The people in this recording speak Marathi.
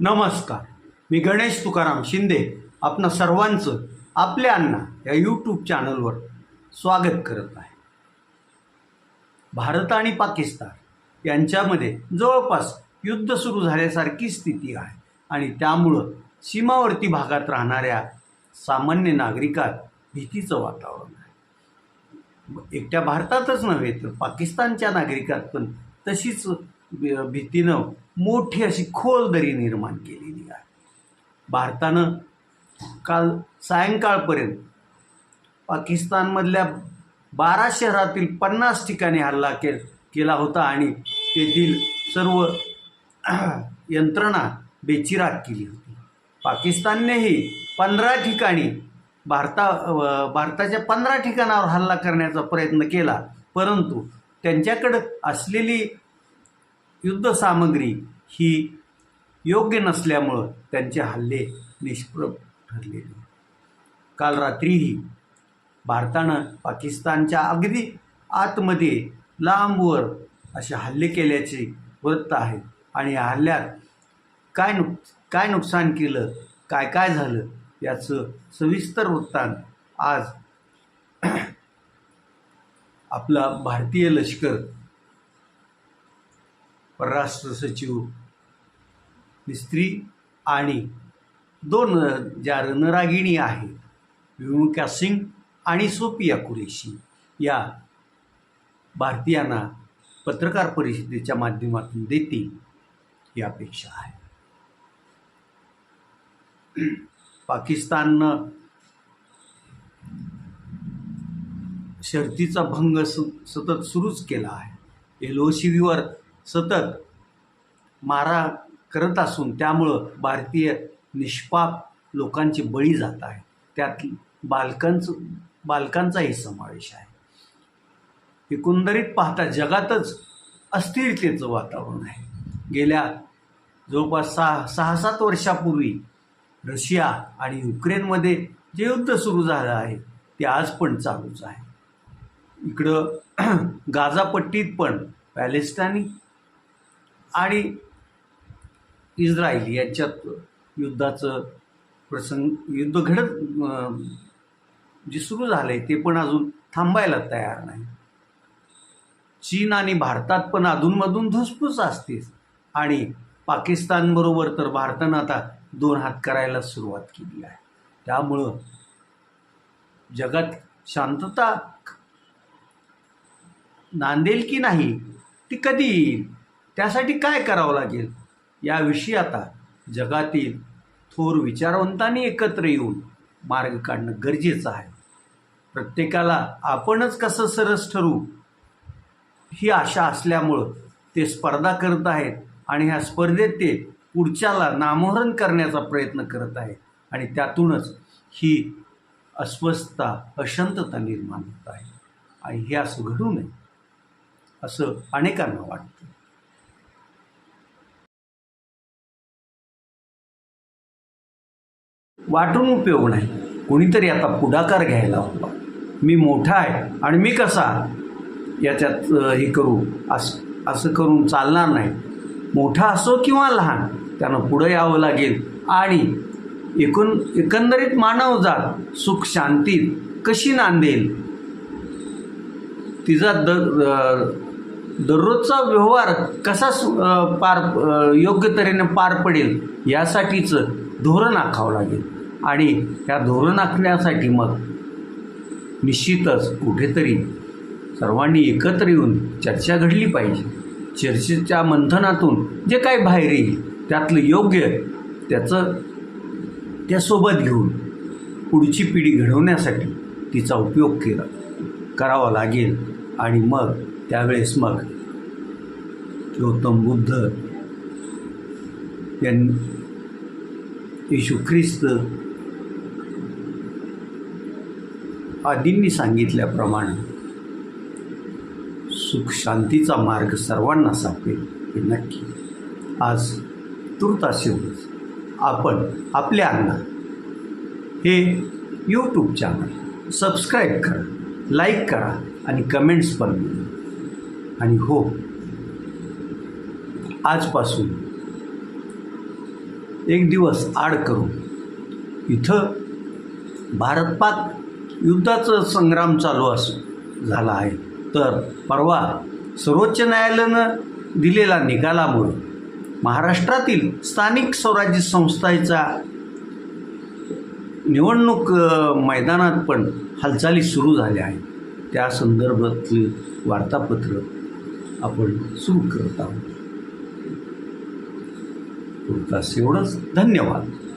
नमस्कार. मी गणेश तुकाराम शिंदे आपणा सर्वांचं आपल्या अण्णा या यूट्यूब चॅनलवर स्वागत करत आहे. भारत आणि पाकिस्तान यांच्यामध्ये जवळपास युद्ध सुरू झाल्यासारखी स्थिती आहे आणि त्यामुळं सीमावर्ती भागात राहणाऱ्या सामान्य नागरिकात भीतीचं वातावरण आहे. एकट्या भारतातच नव्हे तर पाकिस्तानच्या नागरिकात पण तशीच भीतीनं मोठी अशी खोल दरी निर्माण केलेली आहे. भारतानं काल सायंकाळपर्यंत पाकिस्तानमधल्या बारा शहरातील पन्नास ठिकाणी हल्ला के केला होता आणि तेथील सर्व यंत्रणा बेचिराग केली होती. पाकिस्ताननेही पंधरा ठिकाणी भारता भारताच्या पंधरा ठिकाणावर हल्ला करण्याचा प्रयत्न केला परंतु त्यांच्याकडं असलेली युद्धसामग्री ही योग्य नसल्यामुळं त्यांचे हल्ले निष्प्रभ ठरलेले. काल रात्रीही भारतानं पाकिस्तानच्या अगदी आतमध्ये लांबवर असे हल्ले केल्याचे वृत्त आहे आणि या हल्ल्यात काय नुक काय नुकसान केलं काय काय झालं याचं सविस्तर वृत्तांत आज आपला भारतीय लष्कर परराष्ट्र सचिव मिस्त्री आणि दोन ज्या रणरागिणी आहेत विमुका सिंग आणि सोपिया कुरेशी या भारतीयांना पत्रकार परिषदेच्या माध्यमातून देतील ही अपेक्षा आहे. पाकिस्ताननं शर्तीचा भंग स सतत सुरूच केला आहे. एल ओ वर सतत मारा करत असून त्यामुळं भारतीय निष्पाप लोकांचे बळी जात आहे. त्यात बालकांचं बालकांचाही समावेश आहे. एकंदरीत पाहता जगातच अस्थिरतेचं वातावरण आहे. गेल्या जवळपास सहा सहा सात वर्षापूर्वी रशिया आणि युक्रेनमध्ये जे युद्ध सुरू झालं आहे ते आज पण चालूच आहे. इकडं गाझापट्टीत पण पॅलेस्टानी आणि इस्रायल यांच्यात युद्धाचं प्रसंग युद्ध घडत जे सुरू झालं आहे ते पण अजून थांबायला तयार नाही. चीन आणि भारतात पण अधूनमधून धुसफूस असतेच. आणि पाकिस्तानबरोबर तर भारतानं आता दोन हात करायला सुरुवात केली आहे. त्यामुळं जगात शांतता नांदेल की नाही ती कधी येईल? त्यासाठी काय करावं लागेल? याविषयी आता जगातील थोर विचारवंतांनी एकत्र येऊन मार्ग काढणं गरजेचं आहे. प्रत्येकाला आपणच कसं सरस ठरू ही आशा असल्यामुळं ते स्पर्धा करत आहेत आणि ह्या स्पर्धेत ते पुढच्याला नामोहरण करण्याचा प्रयत्न करत आहे आणि त्यातूनच ही अस्वस्थता अशांतता निर्माण होत आहे. आणि हे असं घडू नये असं अनेकांना वाटतं. वाटून उपयोग नाही. कोणीतरी आता पुढाकार घ्यायला हवा. मी मोठा आहे आणि मी कसा याच्यात हे करू? असं असं करून चालणार नाही. मोठा असो किंवा लहान त्यानं पुढं यावं लागेल. आणि एकूण एकंदरीत मानवजात सुख शांतीत कशी नांदेल? तिचा दर दररोजचा व्यवहार कसा सु पार योग्य तऱ्हेने पार पडेल यासाठीचं धोरण आखावं लागेल. आणि त्या धोरण आखण्यासाठी मग निश्चितच कुठेतरी सर्वांनी एकत्र येऊन चर्चा घडली पाहिजे. चर्चेच्या मंथनातून जे काही बाहेर येईल त्यातलं योग्य त्याचं त्यासोबत घेऊन पुढची पिढी घडवण्यासाठी तिचा उपयोग केला करावा लागेल. आणि मग त्यावेळेस मग गौतम बुद्ध यांनी येशू ख्रिस्त आदींनी सांगितल्याप्रमाणे सुख शांतीचा मार्ग सर्वांना सापडेल हे नक्की. आज तुर्तास एवढंच आपण आपल्या अण्णा हे यूट्यूब चॅनल सबस्क्राईब करा लाईक करा आणि कमेंट्स पण आणि हो आजपासून एक दिवस आड करून इथं भारत पाक युद्धाचं संग्राम चालू अस झाला आहे. तर परवा सर्वोच्च न्यायालयानं दिलेला निकालामुळे महाराष्ट्रातील स्थानिक स्वराज्य संस्थेचा निवडणूक मैदानात पण हालचाली सुरू झाल्या आहेत. त्या संदर्भातली वार्तापत्र आपण सुरू करत आहोत. एवढंच धन्यवाद.